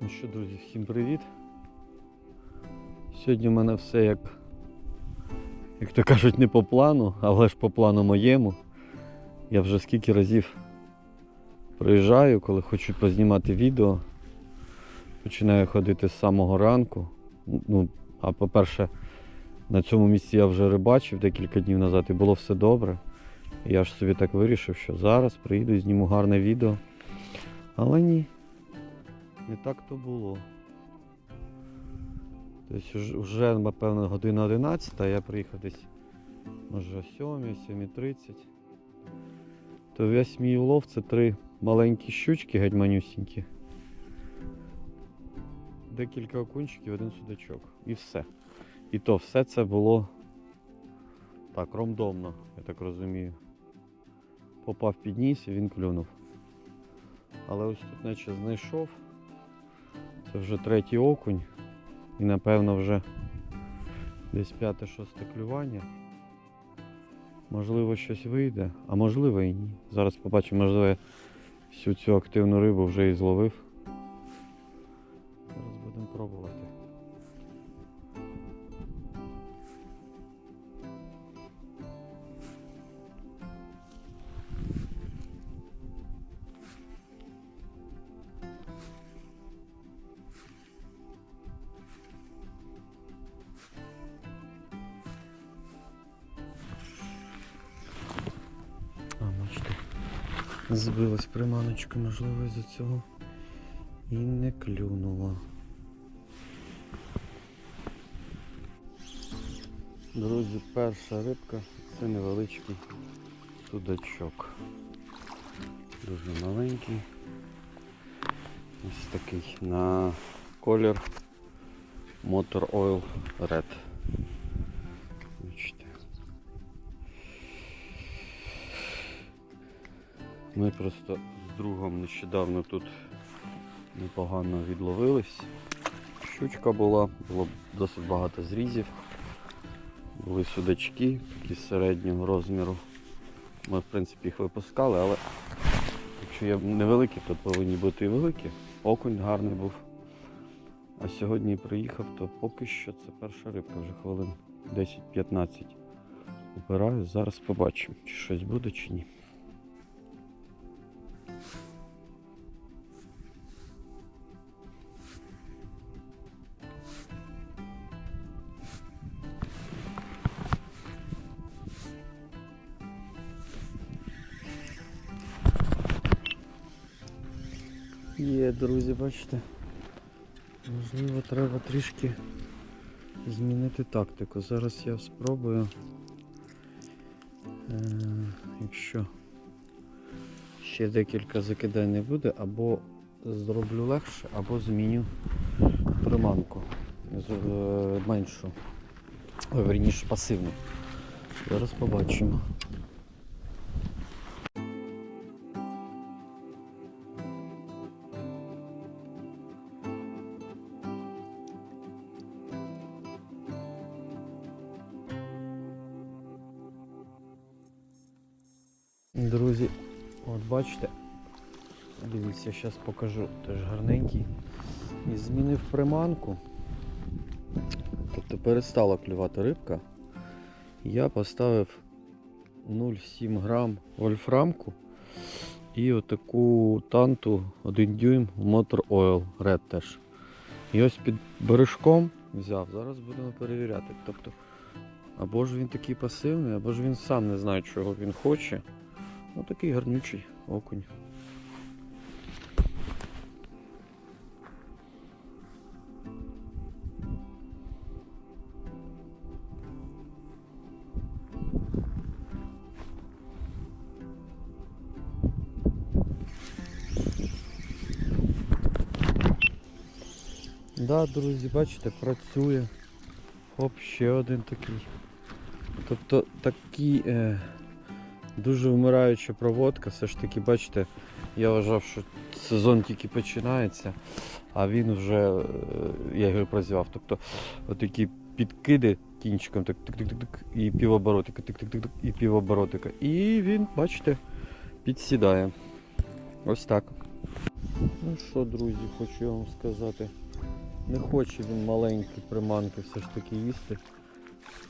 Ну що, друзі, всім привіт. Сьогодні в мене все як, як то кажуть, не по плану, але ж по плану моєму. Я вже скільки разів приїжджаю, коли хочу познімати відео. Починаю ходити з самого ранку. Ну, а по-перше, на цьому місці я вже рибачив декілька днів назад і було все добре. Я ж собі так вирішив, що зараз приїду і зніму гарне відео. Але ні, не так то було. Тобто вже- напевно, година 11, а я приїхав десь може о 7, 7.30. То весь мій улов це три маленькі щучки геть манюсінькі. Декілька окунчиків, один судачок. І все. І то все це було так, рандомно, я так розумію. Попав під ніс і він клюнув. Але ось тут наче знайшов. Це вже третій окунь. І напевно вже десь п'яте-шосте клювання. Можливо, щось вийде, а можливо і ні. Зараз побачимо, можливо, я всю цю активну рибу вже і зловив. Збилась приманочка, можливо, із-за цього. І не клюнула. Друзі, перша рибка це невеличкий судачок. Дуже маленький. Ось такий на колір Motor Oil Red. Ми просто з другом нещодавно тут непогано відловились. Щучка була, було досить багато зрізів. Були судачки, такі середнього розміру. Ми в принципі їх випускали, але якщо є невеликі, то повинні бути і великі. Окунь гарний був. А сьогодні приїхав, то поки що це перша рибка, вже хвилин 10-15. Упираю, зараз побачимо, чи щось буде, чи ні. Є, друзі, бачите. Можливо, треба трішки змінити тактику. Зараз я спробую, е, якщо ще декілька закидань не буде, або зроблю легше, або зміню приманку. Е, меншу. Верніше пасивну. Зараз побачимо. Друзі, от бачите, дивіться, зараз покажу, теж гарненький. І змінив приманку. Тобто перестала клювати рибка. Я поставив 0,7 грам вольфрамку і отаку танту 1 дюйм Motor Oil Red теж. І ось під бережком взяв. Зараз будемо перевіряти. Тобто, або ж він такий пасивний, або ж він сам не знає, чого він хоче. Ну такий гарнючий окунь. Да, друзі, бачите, працює. Оп, ще один такий. Тобто такі е, дуже вмираюча проводка. Все ж таки, бачите, я вважав, що сезон тільки починається, а він вже, е, я його прозівав. Тобто отакі підкиди кінчиком, так тик-тик-тик, і півоборотика, тик-тик-тик, і півоборотика. І він, бачите, підсідає. Ось так. Ну що, друзі, хочу вам сказати. Не хоче він маленькі приманки все ж таки їсти.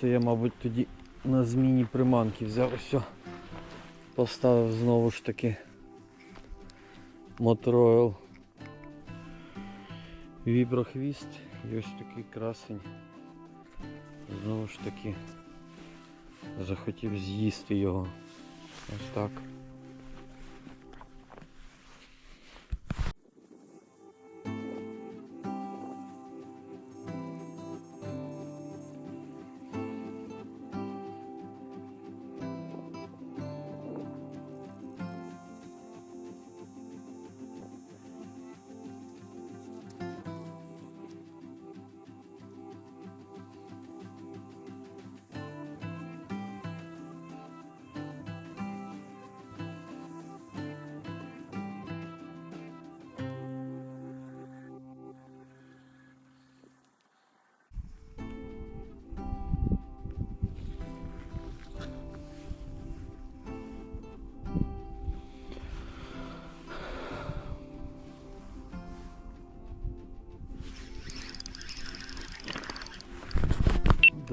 Це я, мабуть, тоді на зміні приманки взяв ось. Поставив знову ж таки Моторойл віброхвіст і ось такий красень. Знову ж таки захотів з'їсти його. Ось так.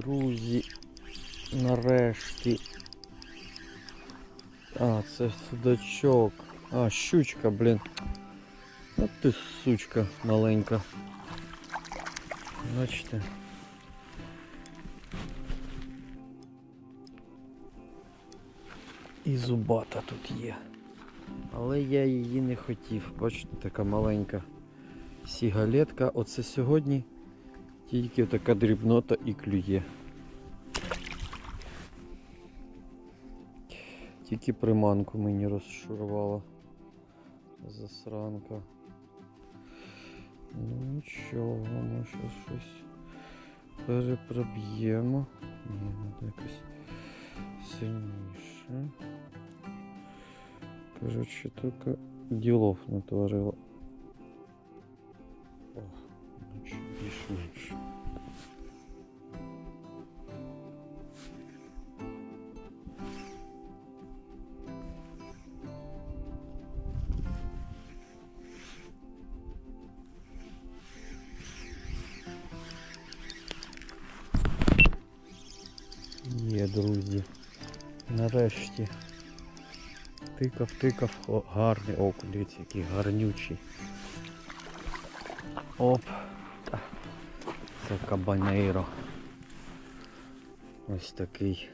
Друзі, нарешті. А, це судачок. А, щучка, блін. От ти сучка маленька. Бачите. І зубата тут є. Але я її не хотів. Бачите, така маленька сігалетка. Оце сьогодні тільки така дрібнота і клює. Тільки приманку мені розшурувала. Засранка. Ну нічого, ми ще щось перепроб'ємо. Ні, треба якось сильніше. Короче, тільки ділов натворила. Нарешті. Тикав, тикав, О, гарний окунь, дивіться, який гарнючий. Оп. Це кабанейро. Ось такий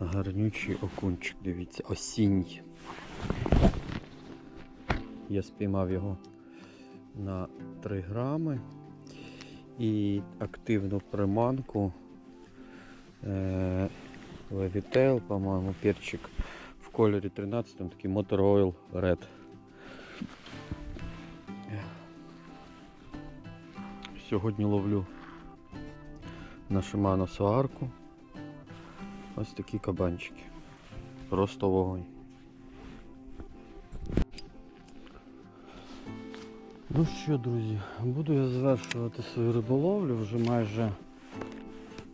гарнючий окунчик, дивіться, осінній. Я спіймав його на 3 грами і активну приманку е, Levitel, по-моєму, перчик в кольорі 13, там такий Motor Oil Red. Сьогодні ловлю на Shimano Soarku. Ось такі кабанчики. Просто вогонь. Ну що, друзі, буду я завершувати свою риболовлю вже майже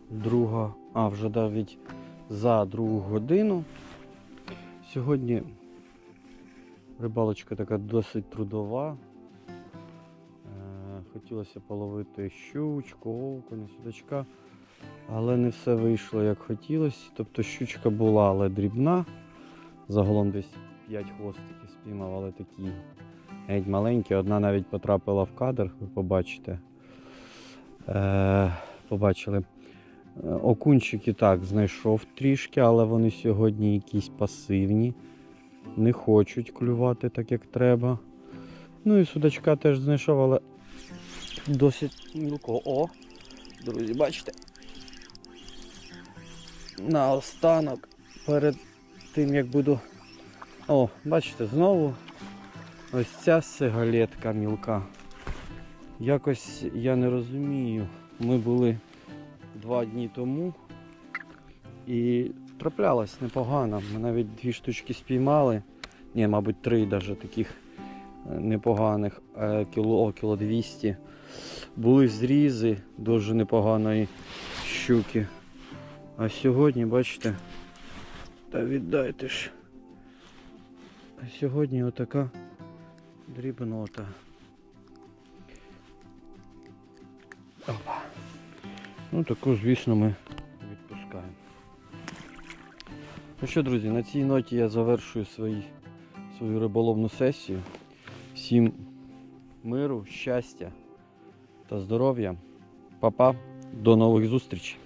друга, а вже навіть за другу годину. Сьогодні рибалочка така досить трудова. Е, Хотілося половити щучку, окуня, судачка, але не все вийшло як хотілося. Тобто щучка була, але дрібна. Загалом десь 5 хвостиків спіймав, але такі геть маленькі. Одна навіть потрапила в кадр, ви побачите. Е, побачили. Е, Окунчики так знайшов трішки, але вони сьогодні якісь пасивні. Не хочуть клювати так, як треба. Ну і судачка теж знайшов, але досить мілко. О, друзі, бачите. На останок перед тим як буду. О, бачите, знову ось ця сигалетка мілка. Якось я не розумію. Ми були два дні тому і траплялась непогано. Ми навіть дві штучки спіймали. Ні, мабуть, три навіть таких е, непоганих, е, кіло, кіло 200. Були зрізи дуже непоганої щуки. А сьогодні, бачите, та віддайте ж. А сьогодні отака дрібнота. Опа. Ну таку, звісно, ми відпускаємо. Ну що, друзі, на цій ноті я завершую свої, свою риболовну сесію. Всім миру, щастя та здоров'я. Па-па, до нових зустрічей.